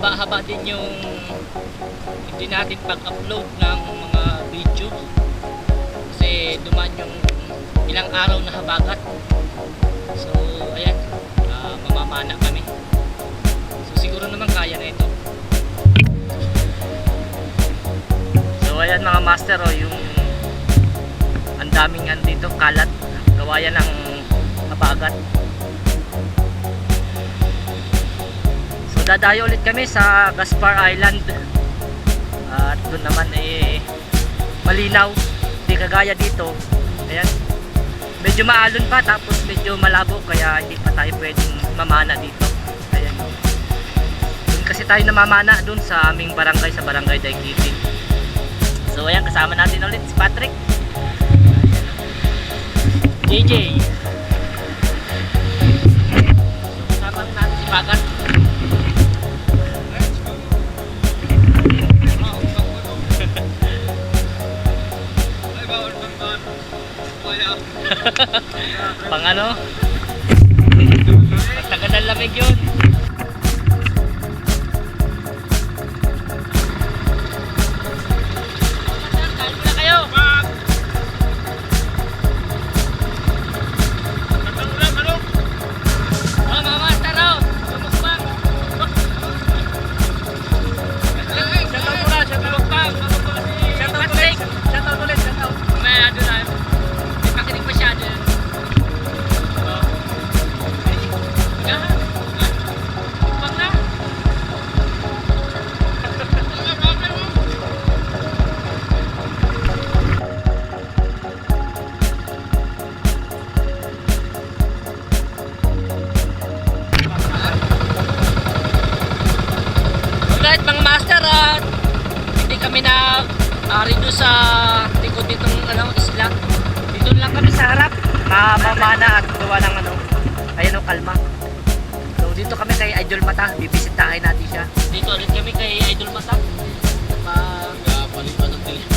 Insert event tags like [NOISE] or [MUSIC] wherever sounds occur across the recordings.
mahaba-haba din yung hindi natin pag-upload ng mga video kasi dumaan yung ilang araw na habagat. So ayan, ah, mamamana kami. So siguro naman kaya na ito. So ayan mga master oh, yung ang daming andito kalat gawayan ng habagat. Dadayo ulit kami sa Gaspar Island. At doon naman eh malinaw, hindi kagaya dito. Ayan. Medyo maalon pa tapos medyo malabo kaya hindi pa tayo pwedeng mamana dito. Ayan. Doon kasi tayo namamana doon sa aming barangay sa Barangay Daigiti. So ayan kasama natin ulit si Patrick. JJ. Alright mga master at hindi kami na ari doon sa likod ditong ano, isla. Dito lang kami sa harap. Mamamana at gawa ng ano, ayan o kalma. So dito kami kay Idol Mata, bibisitahin natin siya. Dito ulit kami kay Idol Mata. Pa Palipan ng dilim.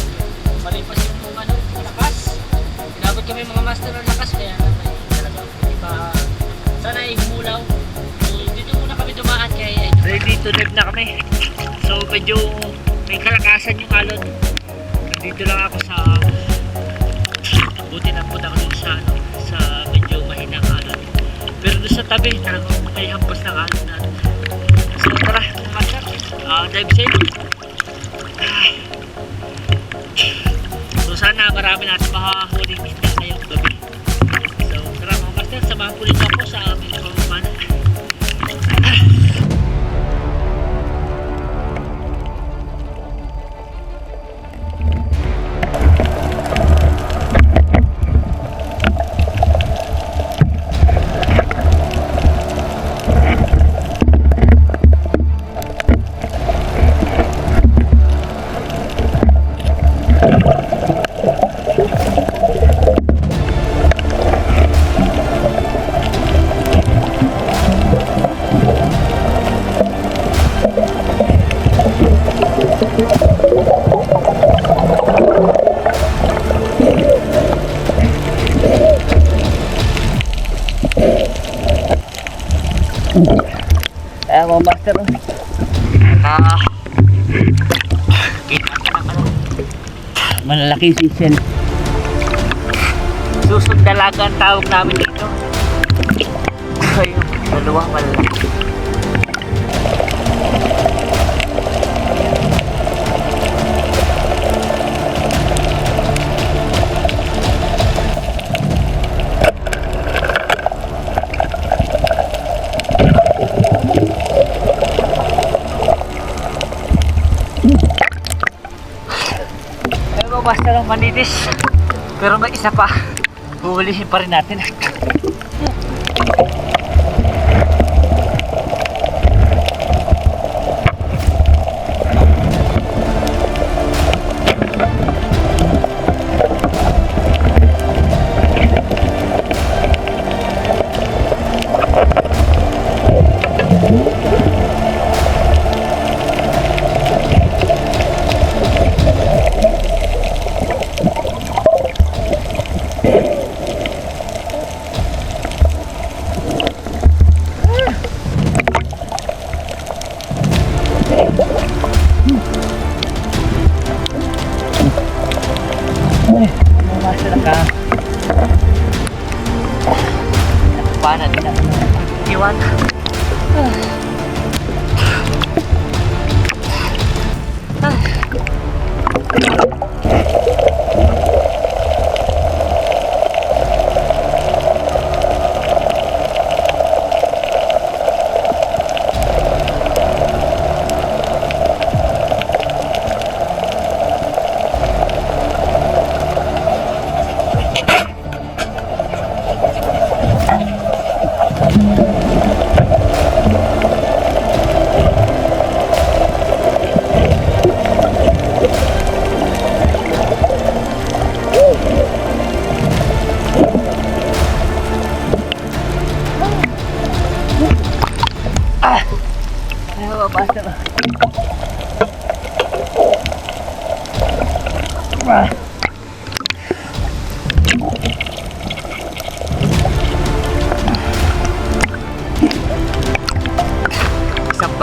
malipas yung ano, lakas. Inabot kami mga master ng lakas kaya naman talaga pa sana ay to dive na kami. So medyo may kalakasan yung alon. Nandito lang ako sa buti na punta dun sa ano, sa medyo mahinang alon. Pero doon sa tabi, talagang may hampas ng alon na. So tara, mga master. Ah, dive safe. So sana marami natin makahuling Master. Ah. Malalaking sisel. Susod dalaga ang tawag namin dito. Ayun, dalawa malalaki. Pero basta lang manitis. Pero may isa pa. Huhulihin pa rin natin.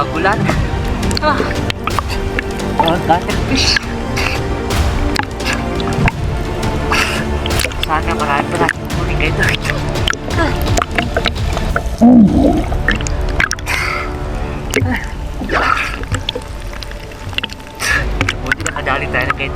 Bagulan. Ah. Oh, fish. Sana marami pa natin huli kayo dito. Ah. Buti nakadali tayo na kayo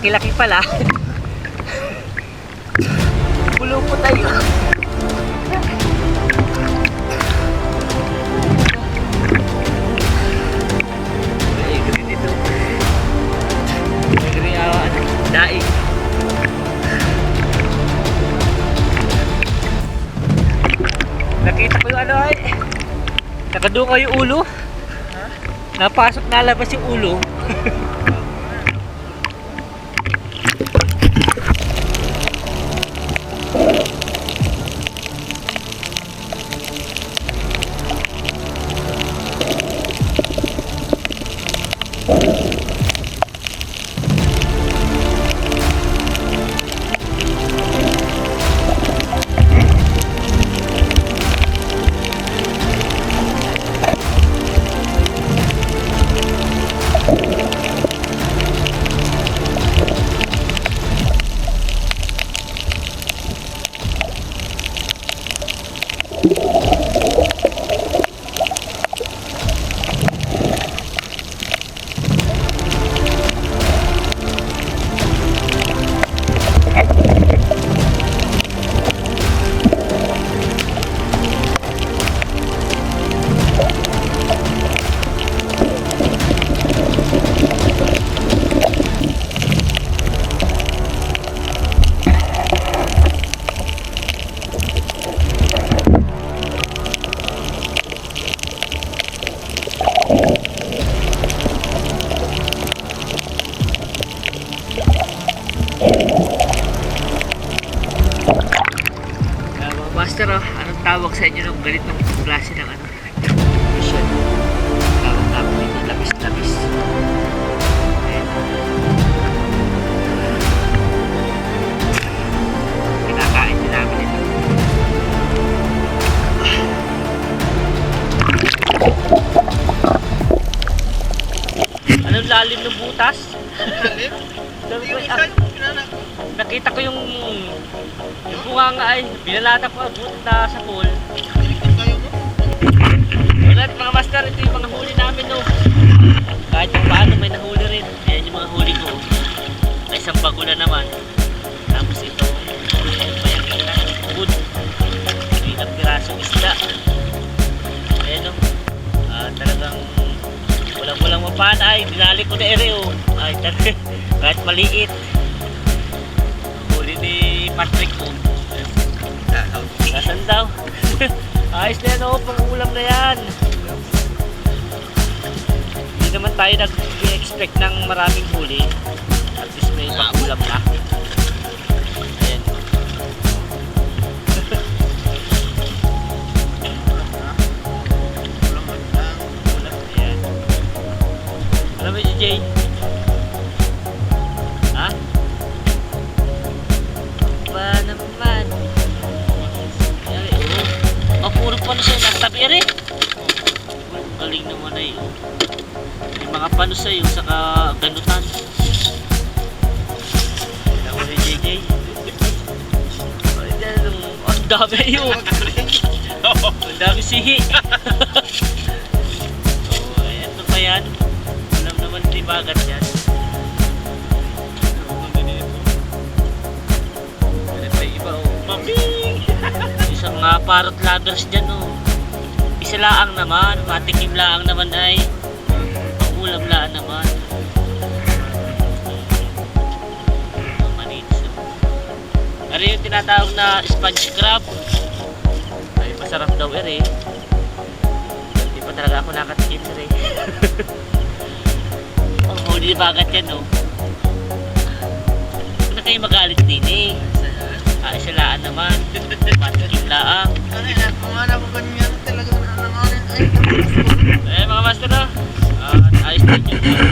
Malaki-laki pala. Pulo po tayo. Daig. Nakita ko yung ano ay. Nakadunga yung ulo. Napasok nalabas yung ulo. [LAUGHS] ganitong klase ng ano? Mission. Tawag namin dito, labis-labis. Kinakain din namin ito. Anong lalim ng butas? [LAUGHS] Ko, ah, nakita ko yung yung bunga nga ay binalata ko ang butas na sa pool. Maliit. Huli ni Patrick ko. Nasaan daw? [LAUGHS] Ayos na yan o, pang ulam na yan. Hindi naman tayo nag-expect ng maraming huli. At least may pakulam na. Dami yun. [LAUGHS] Ang dami sihi. [LAUGHS] oh, ay, ito pa yan. Alam naman di bagat yan. Oh. [LAUGHS] Isang uh, parrot lovers dyan oh. Isa laang naman, matikim laang naman ay pangulam laan naman. Ano yung tinatawag na sponge crab? Ay, masarap daw ere. Hindi pa talaga ako nakatikim eh. Ang huli bagat yan oh. Huwag na kayo magalit din eh. Ah, isa laan naman. Matikim laang. Kanina, kung ano ko ganyan talaga nanganganin ay Eh mga master na. Ah, ayos din yun.